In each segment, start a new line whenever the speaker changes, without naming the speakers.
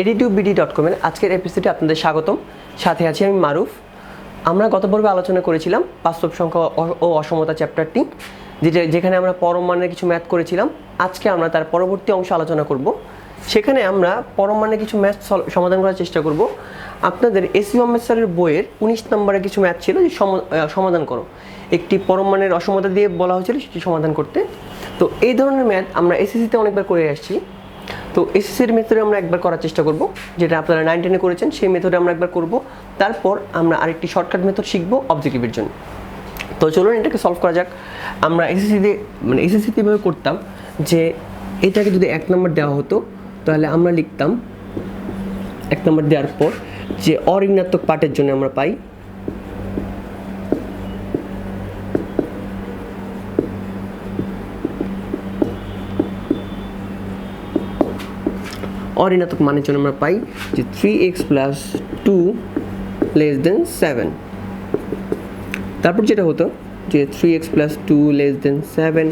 এডিটিউ BD dot কমের আজকের এপিসোডে আপনাদের স্বাগতম। সাথে আছি আমি মারুফ। আমরা গত পর্বে আলোচনা করেছিলাম বাস্তব সংখ্যা ও অসমতা চ্যাপ্টারটি যেটা যেখানে আমরা পরম মানের কিছু ম্যাথ করেছিলাম। আজকে আমরা তার পরবর্তী অংশ আলোচনা করব। সেখানে আমরা পরম মানের কিছু ম্যাথ সমাধান করার চেষ্টা করব। আপনাদের এসি স্যারের বইয়ের উনিশ নম্বরে কিছু ম্যাথ ছিল যে সমাধান করো। একটি পরম মানের অসমতা দিয়ে বলা হয়েছিল সেটি সমাধান করতে। তো এই ধরনের ম্যাথ আমরা এসএসসিতে অনেকবার করে আসছি। তো এসএসসির মেথডে আমরা একবার করার চেষ্টা করব, যেটা আপনারা নাইন টেনে করেছেন, সেই মেথডে আমরা একবার করব। তারপর আমরা আরেকটি শর্টকাট মেথড শিখব অবজেক্টিভের জন্য। তো চলুন এটাকে সলভ করা যাক। আমরা এসএসসিতে মানে এসএসসিতে এভাবে করতাম যে এটাকে যদি এক নম্বর দেওয়া হতো, তাহলে আমরা লিখতাম এক নম্বর দেওয়ার পর যে অঋণাত্মক পার্টের জন্য আমরা পাই অঋণাত্মক মানের জন্য আমরা পাই যে three x plus two less than seven তারপর যেটা হতো যে three x plus two less than seven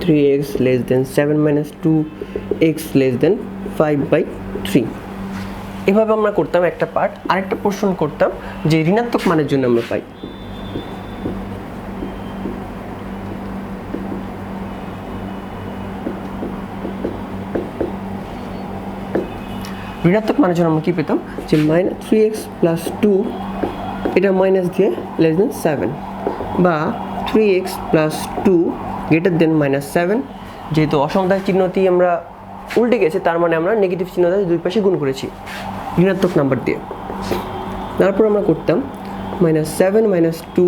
three x less than seven minus two x less than five by three এভাবে আমরা করতাম একটা পার্ট আরেকটা পোর্শন করতাম যে ঋণাত্মক মানের জন্য আমরা পাই। ঋণাত্মক মানের জন্য আমরা কী পেতাম? যে minus three x plus two এটা মাইনাস দিয়ে লেস দেন সেভেন বা three x plus two greater than minus seven যেহেতু অসমতার চিহ্নটি আমরা উল্টে গেছে, তার মানে আমরা নেগেটিভ চিহ্নটা দুই পাশে গুণ করেছি ঋণাত্মক নাম্বার দিয়ে। তারপর আমরা করতাম minus seven minus two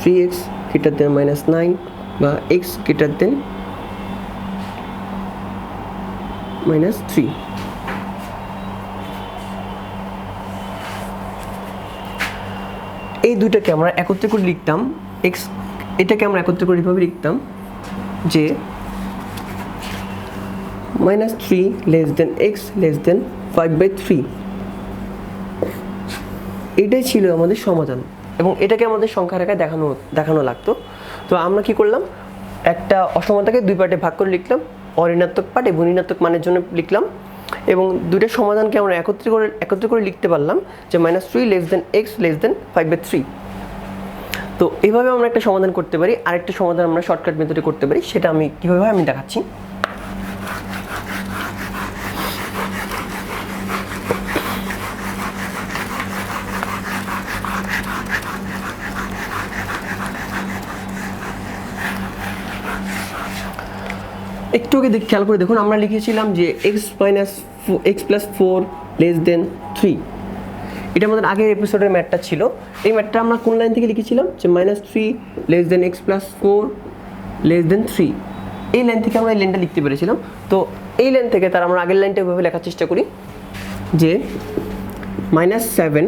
three x greater than minus nine বা x greater than minus three এই দুইটাকে আমরা একত্রে করে লিখতাম এক্স এটাকে আমরা একত্রে করে এভাবে লিখতাম যে minus three less than x less than five by three এটাই ছিল আমাদের সমাধান এবং এটাকে আমাদের সংখ্যা রেখায় দেখানো দেখানো লাগতো। তো আমরা কি করলাম? একটা অসমতাকে দুই পার্টে ভাগ করে লিখলাম। অঋণাত্মক পার্ট এবং ঋণাত্মক মানের জন্য লিখলাম। এবং দুইটা সমাধানকে আমরা একত্রে করে একত্রে করে লিখতে পারলাম যে minus three less than x less than five by three তো এইভাবে আমরা একটা সমাধান করতে পারি। আরেকটা সমাধান আমরা শর্টকাট মেথডে করতে পারি। সেটা আমি কীভাবে আমি দেখাচ্ছি। একটু আগে খেয়াল করে দেখুন, আমরা লিখেছিলাম যে x minus x plus four less than three এটা আমাদের আগের এপিসোডের ম্যাটটা ছিল। এই ম্যাটটা আমরা কোন লাইন থেকে লিখেছিলাম? যে minus three less than x plus four less than three এই লাইন থেকে আমরা এই লাইনটা লিখতে পেরেছিলাম। তো এই লাইন থেকে তার আমরা আগের লাইনটা এভাবে লেখার চেষ্টা করি। যে minus seven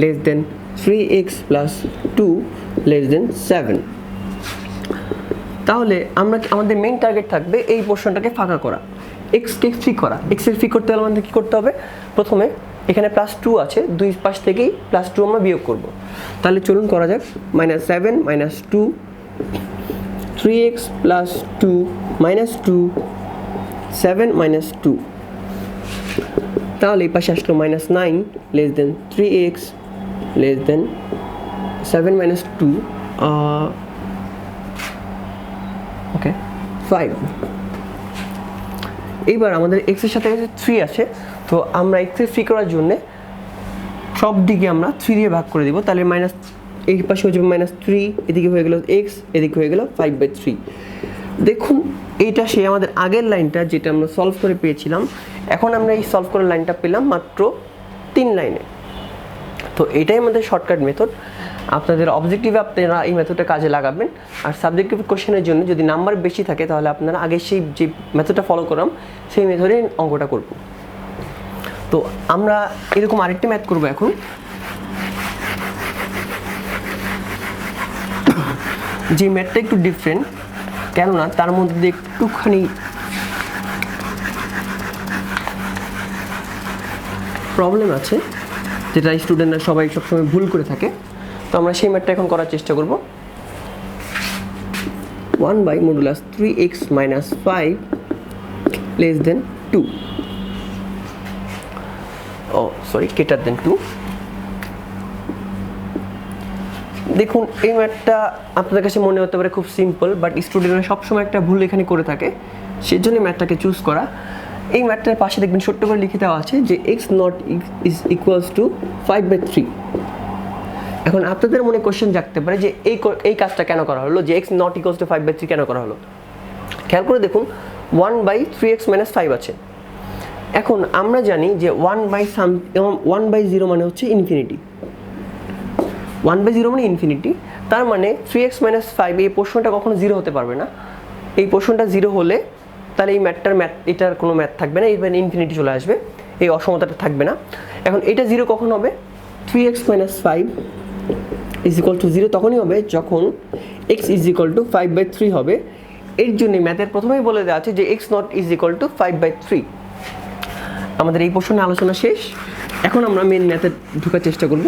less than three x plus two less than seven তাহলে আমরা আমাদের মেইন টার্গেট থাকবে এই পোর্শনটাকে ফাঁকা করা। এক্সকে ফ্রি করা। এক্সের ফ্রি করতে হলে আমাদের কী করতে হবে? প্রথমে এখানে প্লাস টু আছে, দুই পাশ থেকেই প্লাস টু আমরা বিয়োগ করব। তাহলে চলুন করা যাক minus seven minus two three x plus two minus two seven minus two তাহলে এই পাশে আসলো minus nine less than three x less than seven minus two okay five এইবার আমাদের এক্সের সাথে থ্রি আছে, তো আমরা এক্সের ফ্রি করার জন্যে সব দিকে আমরা থ্রি দিয়ে ভাগ করে দিব। তাহলে মাইনাস এই পাশে হয়ে যাবে মাইনাস থ্রি এদিকে হয়ে গেল এক্স এদিকে হয়ে গেল ফাইভ বাই থ্রি দেখুন, এইটা সে আমাদের আগের লাইনটা যেটা আমরা সলভ করে পেয়েছিলাম। এখন আমরা এই সলভ করার লাইনটা পেলাম মাত্র তিন লাইনে। তো এটাই আমাদের শর্টকাট মেথড আপনাদের অবজেক্টিভে আপনারা এই মেথডটা কাজে লাগাবেন। আর সাবজেক্টিভ কোশ্চেনের জন্য যদি নাম্বার বেশি থাকে, তাহলে আপনারা আগে সেই যে মেথডটা ফলো করলাম, সেই মেথডে অঙ্কটা করব। তো আমরা এরকম আরেকটি ম্যাথ করব এখন। যে ম্যাথটা একটু ডিফারেন্ট কেননা তার মধ্যে একটুখানি প্রবলেম আছে। যেটা স্টুডেন্টরা সবাই সবসময় ভুল করে থাকে। তো আমরা সেই ম্যাথটা এখন করার চেষ্টা করব। One by modulus three x minus five less than two oh sorry greater than two দেখুন, এই ম্যাথটা আপনাদের কাছে মনে হতে পারে খুব সিম্পল বাট স্টুডেন্টরা সবসময় একটা ভুল এখানে করে থাকে। সেজন্য ম্যাথটাকে চুজ করা। এই ম্যাটটার পাশে দেখবেন ছোট্ট করে লিখে দেওয়া আছে যে x not is equals to five by three এখন আপনাদের মনে কোশ্চেন জাগতে পারে যে এই এই কাজটা কেন করা হলো? যে x not equals to five by three কেন করা হলো? খেয়াল করে দেখুন one by three x minus five আছে। এখন আমরা জানি যে one by some one by zero মানে হচ্ছে ইনফিনিটি ওয়ান বাই জিরো মানে ইনফিনিটি তার মানে থ্রি এক্স মাইনাস ফাইভ এই পোর্শনটা কখনো জিরো হতে পারবে না। এই পোর্শনটা জিরো হলে তাহলে এই ম্যাথটার ম্যাথ, এটার কোনো ম্যাথ থাকবে না এবার ইনফিনিটি চলে আসবে, এই অসমতাটা থাকবে না। এখন এটা জিরো কখন হবে? Three x minus five is equal to zero তখনই হবে যখন x is equal to five by three হবে। এর জন্য ম্যাথের প্রথমেই বলে দেওয়া আছে যে x not is equal to five by three আমাদের এই পোর্শনে আলোচনা শেষ। এখন আমরা মেন ম্যাথে ঢোকার চেষ্টা করব।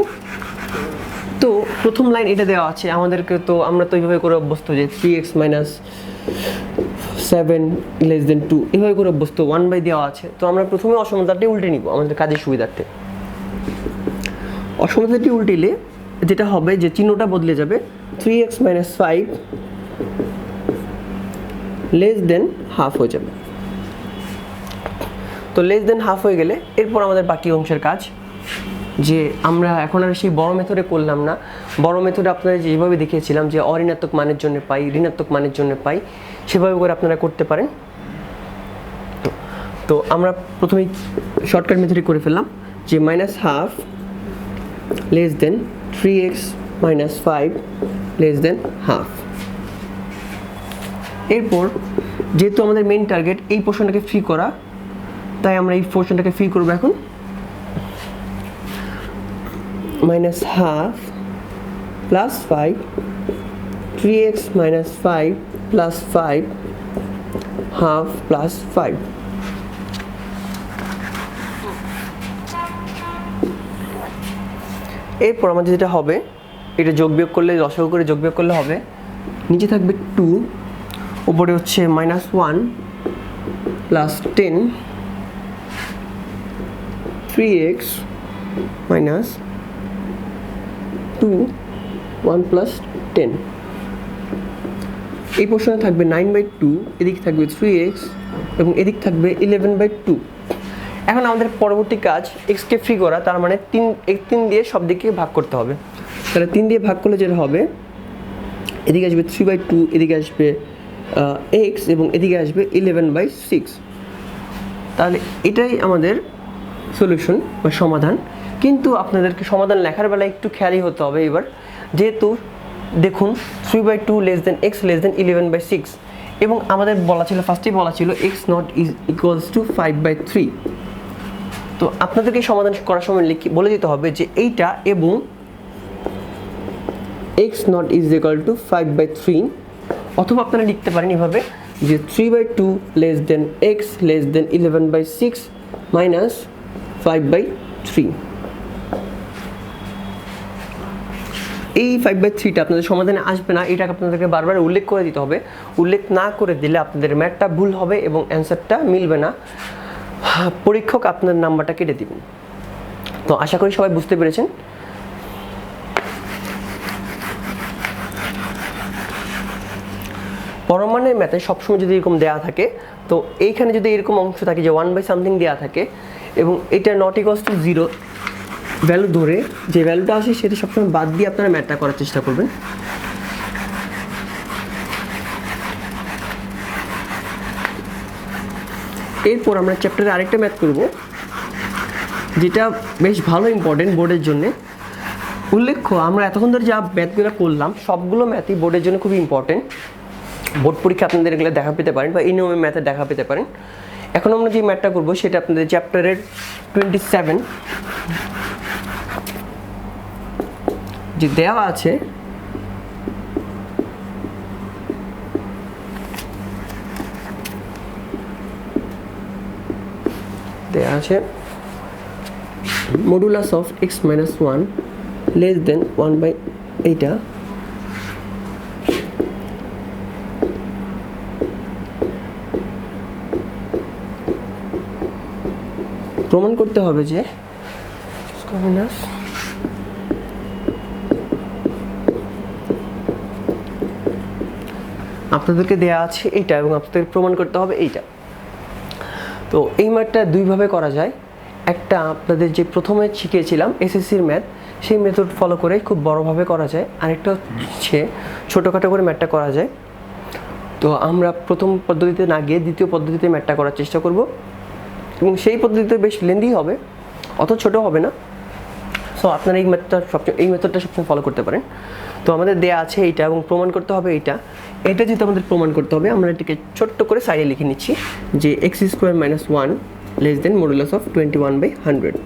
তো প্রথম লাইন এটা দেওয়া আছে, আমাদেরকে তো, আমরা তো এইভাবে করে অভ্যস্ত যে three x minus seven less than two এভাবে করে অভ্যস্ত ওয়ান বাই দেওয়া আছে। তো আমরা প্রথমে অসমতাটি উল্টে নিব, আমাদের কাজের সুবিধার্থে। অসমতাটি উল্টিলে যেটা হবে যে চিহ্নটা বদলে যাবে three x minus five less than half হয়ে যাবে। তো লেস দেন হাফ হয়ে গেলে, এরপর আমাদের বাকি অংশের কাজ যে আমরা এখন আর সেই বড় মেথডে করলাম না। বড় মেথডে আপনারা যেভাবে দেখিয়েছিলাম যে অঋণাত্মক মানের জন্য পাই, ঋণাত্মক মানের জন্য পাই, সেভাবে করে আপনারা করতে পারেন। তো আমরা প্রথমেই শর্টকাট মেথডে করে ফেললাম যে minus half less than three x minus five less than half এরপর যেহেতু আমাদের মেইন টার্গেট এই পোর্শনটাকে ফ্রি করা, তাই আমরা এই পোর্শনটাকে ফ্রি করব এখন। Half plus five three x minus five plus five half plus five এরপর আমাদের যেটা হবে, এটা যোগ বিয়োগ করলে দশক করে যোগ বিয়োগ করলে হবে, নিচে থাকবে টু উপরে হচ্ছে minus one plus ten three x minus two one plus ten এই পোর্শনে থাকবে নাইন বাই টু এদিক থাকবে থ্রি এক্স এবং এদিক থাকবে ইলেভেন বাই টু এখন আমাদের পরবর্তী কাজ এক্সকে ফ্রি করা, তার মানে তিন, এক তিন দিয়ে সব দিকে ভাগ করতে হবে। তাহলে তিন দিয়ে ভাগ করলে যেটা হবে, এদিকে আসবে থ্রি বাই টু এদিকে আসবে এক্স এবং এদিকে আসবে ইলেভেন বাই সিক্স তাহলে এটাই আমাদের সলিউশন বা সমাধান। কিন্তু আপনাদেরকে সমাধান লেখার বেলায় একটু খেয়ালই হতে হবে এবার। যেহেতু দেখুন three by two less than x less than eleven by six এবং আমাদের বলা ছিল ফার্স্টেই বলা ছিল x not is equals to five by three তো আপনাদেরকে সমাধান করার সময় লিখি, বলে দিতে হবে যে এইটা এবং x not is equal to five by three অথবা আপনারা লিখতে পারেন এভাবে যে three by two less than x less than eleven by six minus five by three এই ফাইভ বাই থ্রিটা আপনাদের সমাধানে আসবে না এটা আপনাদেরকে বারবার উল্লেখ করে দিতে হবে। উল্লেখ না করে দিলে আপনাদের ম্যাথটা ভুল হবে এবং অ্যান্সারটা মিলবে না। পরীক্ষক আপনার নাম্বারটা কেটে দিবেন। তো আশা করি সবাই বুঝতে পেরেছেন। পরমাণের ম্যাথে সবসময় যদি এরকম দেওয়া থাকে, তো এইখানে যদি এরকম অংশ থাকে যে ওয়ান বাই সামথিং দেওয়া থাকে, এবং এটা not equals to zero value ধরে, যে ভ্যালুটা আসে সেটা সবসময় বাদ দিয়ে আপনারা ম্যাথটা করার চেষ্টা করবেন। এরপর আমরা চ্যাপ্টারে আরেকটা ম্যাথ করব, যেটা বেশ ভালো ইম্পর্টেন্ট বোর্ডের জন্যে। উল্লেখ্য, আমরা এতক্ষণ ধরে যা ম্যাথগুলো করলাম, সবগুলো ম্যাথই বোর্ডের জন্য খুবই ইম্পর্টেন্ট বোর্ড পরীক্ষা আপনাদের এগুলো দেখা পেতে পারেন বা এই নিয়মে ম্যাথে দেখা পেতে পারেন। এখন আমরা যে ম্যাথটা করব, সেটা আপনাদের চ্যাপ্টারের টোয়েন্টি সেভেন যে দেওয়া আছে দেওয়া আছে modulus of x minus one less than one by এইটা প্রমাণ করতে হবে যে মাইনাস আপনাদেরকে দেয়া আছে এইটা এবং আপনাদের প্রমাণ করতে হবে এইটা। তো এই ম্যাথটা দুইভাবে করা যায়। একটা আপনাদের যে প্রথমে শিখিয়েছিলাম এসএসসির ম্যাথ, সেই মেথড ফলো করে খুব বড়ভাবে করা যায়। আরেকটা হচ্ছে ছোটোখাটো করে ম্যাথটা করা যায়। তো আমরা প্রথম পদ্ধতিতে না গিয়ে দ্বিতীয় পদ্ধতিতে ম্যাথটা করার চেষ্টা করব। এবং সেই পদ্ধতিতে বেশ লেন্দি হবে, অত ছোট হবে না। সো আপনারা এই মেথডটা সবচেয়ে এই মেথডটা সবসময় ফলো করতে পারেন। তো আমাদের দেয়া আছে এইটা এবং প্রমাণ করতে হবে এইটা। এটা যেহেতু আমাদের প্রমাণ করতে হবে, আমরা এটাকে ছোট্ট করে সাইডে লিখে নিচ্ছি যে x square minus one less than modulus of twenty one by hundred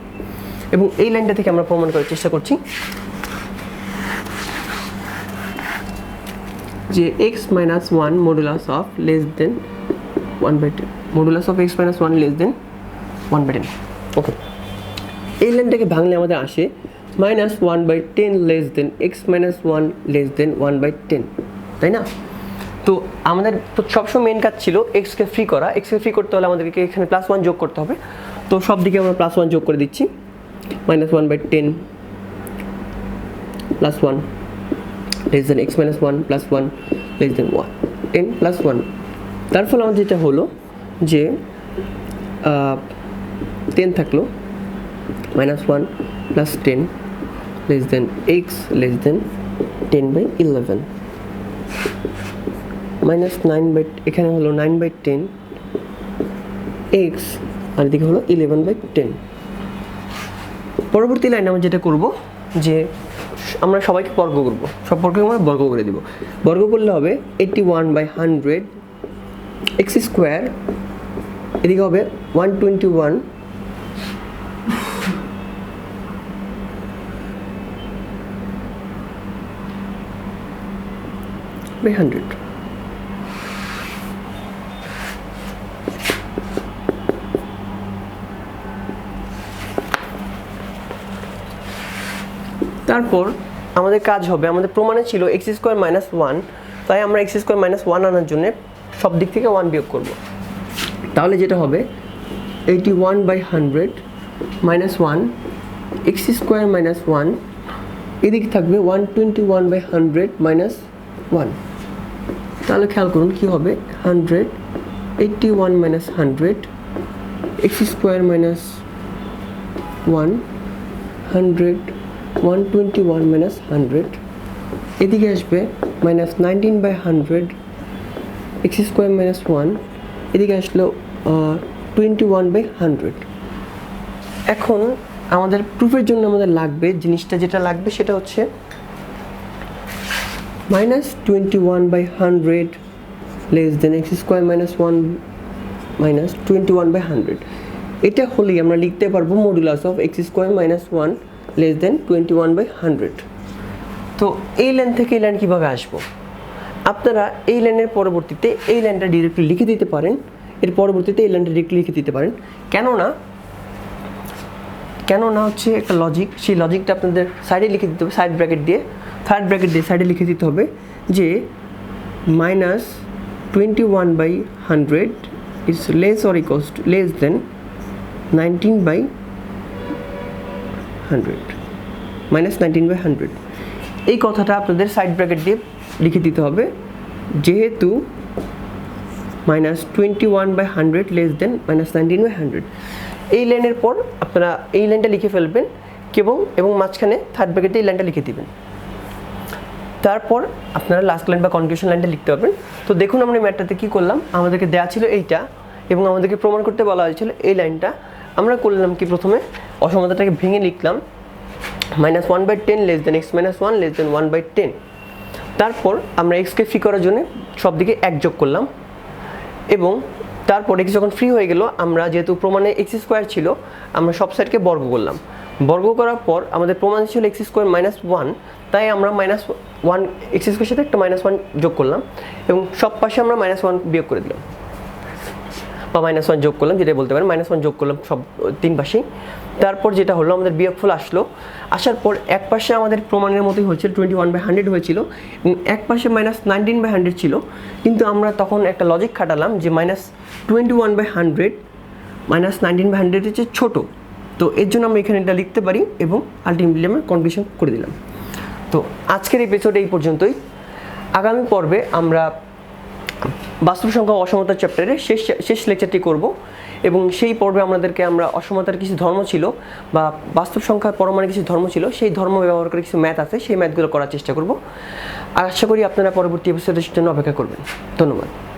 এবং এই লাইনটা থেকে আমরা প্রমাণ করার চেষ্টা করছি যে x minus one modulus of less than one by ten modulus of x minus one less than one by ten okay এই লাইনটাকে ভাঙলে আমাদের আসে minus one by ten less than x minus one less than one by ten তাই না? তো আমাদের, তো সবসময় মেন কাজ ছিল এক্সকে ফ্রি করা। এক্সকে ফ্রি করতে হলে আমাদেরকে এখানে প্লাস ওয়ান যোগ করতে হবে। তো সব দিকে আমরা প্লাস ওয়ান যোগ করে দিচ্ছি। Minus one by ten plus one less than x minus one plus one less than one ten plus one তার ফলে আমার যেটা হলো যে টেন থাকল, minus 1 plus 10 less than x less than 10 by 11 minus 9 by, এখানে হলো 9 by 10 x, আর এদিকে হলো 11 by 10 পরবর্তী লাইনে আমরা যেটা করব, যে আমরা সবাইকে বর্গ করব। সব বর্গকে আমরা বর্গ করে দিব। বর্গ করলে হবে eighty one by hundred x square এদিকে হবে ওয়ান টোয়েন্টি ওয়ান by 100 তারপর আমাদের কাজ হবে, আমাদের প্রমাণে ছিল এক্স স্কোয়ার মাইনাস ওয়ান তাই আমরা এক্স স্কোয়ার মাইনাস ওয়ান আনার জন্য সব দিক থেকে ওয়ান বিয়োগ করব। তাহলে যেটা হবে eighty one by hundred minus one x square minus one এদিকে থাকবে one twenty one by hundred minus one তাহলে খেয়াল করুন কী হবে? Hundred eighty one minus hundred x square minus one hundred one twenty one minus hundred এদিকে আসবে minus nineteen by hundred x square minus one এদিকে আসলো টোয়েন্টি ওয়ান বাই হান্ড্রেড এখন আমাদের প্রুফের জন্য আমাদের লাগবে, জিনিসটা যেটা লাগবে সেটা হচ্ছে minus 21 by 100 less than x square minus 1 minus 21 by 100 এটা হলেই আমরা লিখতে পারব modulus of x square minus one less than twenty one by hundred তো এই লাইন থেকে এই লাইন কীভাবে আসব? আপনারা এই লাইনের পরবর্তীতে এই লাইনটা ডিরেক্টলি লিখে দিতে পারেন, এর পরবর্তীতে এই লাইনটা ডিরেক্টলি লিখে দিতে পারেন। কেননা কেননা হচ্ছে একটা লজিক সেই লজিকটা আপনাদের সাইডে লিখে দিতে হবে সাইড ব্র্যাকেট দিয়ে থার্ড ব্র্যাকেট দিয়ে সাইডে লিখে দিতে হবে যে minus twenty one by hundred is less or equals less than nineteen by hundred minus nineteen by hundred এই কথাটা আপনাদের সাইড ব্র্যাকেট দিয়ে লিখে দিতে হবে, যেহেতু minus twenty one by hundred less than minus nineteen by hundred এই লাইনের পর আপনারা এই লাইনটা লিখে ফেলবেন এবং এবং মাঝখানে থার্ড ব্র্যাকেটে এই লাইনটা লিখে দিবেন। তারপর আপনারা লাস্ট লাইন বা কনক্লুশন লাইনটা লিখতে পারবেন। তো দেখুন আমরা ম্যাটটাতে কী করলাম? আমাদেরকে দেওয়া ছিল এইটা এবং আমাদেরকে প্রমাণ করতে বলা হয়েছিল এই লাইনটা। আমরা করলাম কি প্রথমে? অসমতাটাকে ভেঙে লিখলাম। Minus one by ten less than x minus one less than one by ten তারপর আমরা এক্সকে ফ্রি করার জন্য সব দিকে এক যোগ করলাম। এবং তারপর এক্স যখন ফ্রি হয়ে গেল, আমরা যেহেতু প্রমাণে এক্স স্কোয়ার ছিল, আমরা সব সাইডকে বর্গ করলাম। বর্গ করার পর আমাদের প্রমাণ ছিল এক্স স্কোয়ার মাইনাস ওয়ান তাই আমরা মাইনাস ওয়ান এক্স স্কোয়ার সাথে একটা মাইনাস ওয়ান যোগ করলাম এবং সব পাশে আমরা মাইনাস ওয়ান বিয়োগ করে দিলাম। বা মাইনাস ওয়ান যোগ করলাম যেটা বলতে পারেন, মাইনাস ওয়ান যোগ করলাম সব তিন পাশেই। তারপর যেটা হলো, আমাদের বিয়োগফল আসলো। আসার পর এক পাশে আমাদের প্রমাণের মতোই হয়েছিল টোয়েন্টি ওয়ান বাই হান্ড্রেড হয়েছিল এক পাশে মাইনাস নাইনটিন বাই হান্ড্রেড ছিল। কিন্তু আমরা তখন একটা লজিক খাটালাম যে minus twenty one by hundred minus nineteen by hundred হচ্ছে ছোটো। তো এর জন্য আমরা এখানে এটা লিখতে পারি এবং আলটিমেটলি আমরা কনক্লুশন করে দিলাম। তো আজকের এপিসোড এই পর্যন্তই। আগামী পর্বে আমরা বাস্তব সংখ্যা অসমতার চ্যাপ্টারে শেষ শেষ লেকচারটি করব এবং সেই পর্বে আমাদেরকে আমরা অসমতার কিছু ধর্ম ছিল বা বাস্তব সংখ্যার পরমাণু কিছু ধর্ম ছিল, সেই ধর্ম ব্যবহার করে কিছু ম্যাথ আছে, সেই ম্যাথগুলো করার চেষ্টা করব। আর আশা করি আপনারা পরবর্তী এপিসোডের জন্য অপেক্ষা করবেন। ধন্যবাদ।